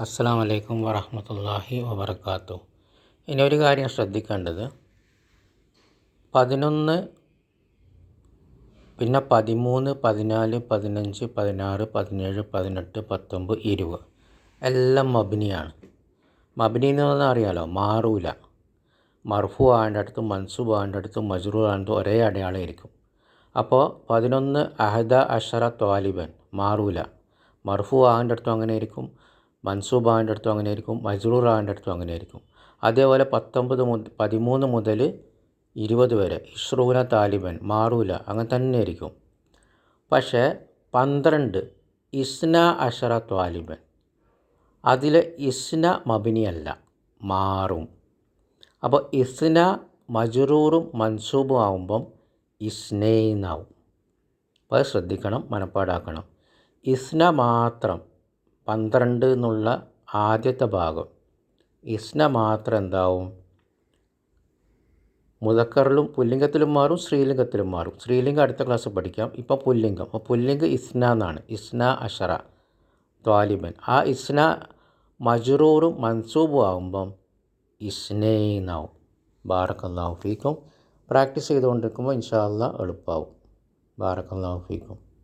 അസ്സാം വലൈക്കും വറഹമത്തല്ലാഹി വബർക്കാത്തു ഇനി ഒരു കാര്യം ശ്രദ്ധിക്കേണ്ടത്. പതിനൊന്ന് പിന്നെ പതിമൂന്ന് പതിനാല് പതിനഞ്ച് പതിനാറ് പതിനേഴ് പതിനെട്ട് പത്തൊമ്പത് ഇരുപത്. എല്ലാം മബിനിയാണ്. മബിനി എന്ന് പറഞ്ഞാൽ അറിയാലോ മാറൂല. മർഫു ആന്റെ അടുത്ത് മൻസൂബ് ആന്റെ അടുത്ത് മജ്റൂർ ആന്റെ ഒരേ അടയാളമായിരിക്കും. അപ്പോൾ പതിനൊന്ന് അഹദ അഷറ ത്വാലിബൻ മാറൂല. മർഫു ആന്റെ അടുത്തും അങ്ങനെ ആയിരിക്കും മൻസൂബ് ആന്റെ അടുത്തും അങ്ങനെ ആയിരിക്കും മജ്റൂർ ആന്റെ അടുത്തും അങ്ങനെ ആയിരിക്കും അതേപോലെ പത്തൊമ്പത് മുതൽ പതിമൂന്ന് മുതൽ ഇരുപത് വരെ ഇഷ്റൂന താലിബൻ മാറൂല അങ്ങനെ തന്നെ ആയിരിക്കും പക്ഷേ പന്ത്രണ്ട് ഇസ്ന അഷറ ത്വാലിബൻ. അതിൽ ഇസ്ന മബിനിയല്ല മാറും. അപ്പോൾ ഇസ്ന മജ്റൂറും മൻസൂബും ആവുമ്പം ഇസ്നേന്നാവും അപ്പോൾ ശ്രദ്ധിക്കണം മനപ്പാടാക്കണം. ഇസ്ന മാത്രം പന്ത്രണ്ട് എന്നുള്ള ആദ്യത്തെ ഭാഗം. ഇസ്ന മാത്രം എന്താവും? മുതക്കറിലും പുല്ലിംഗത്തിലും മാറും സ്ത്രീലിംഗത്തിലും മാറും. സ്ത്രീലിംഗം അടുത്ത ക്ലാസ് പഠിക്കാം. ഇപ്പോൾ പുല്ലിംഗം. അപ്പോൾ പുല്ലിംഗം ഇസ്ന എന്നാണ്. ഇസ്ന അഷറ ത്വാലിബൻ. ആ ഇസ്ന മജറൂറും മൻസൂബും ആകുമ്പം ഇസ്നേന്നാവും. ബാറക്കല്ലാഹു ഫീക്കും. പ്രാക്ടീസ് ചെയ്തുകൊണ്ടിരിക്കുമ്പോൾ ഇൻഷാല്ല എളുപ്പമാവും ബാറക്കല്ലാഹു ഫീക്കും.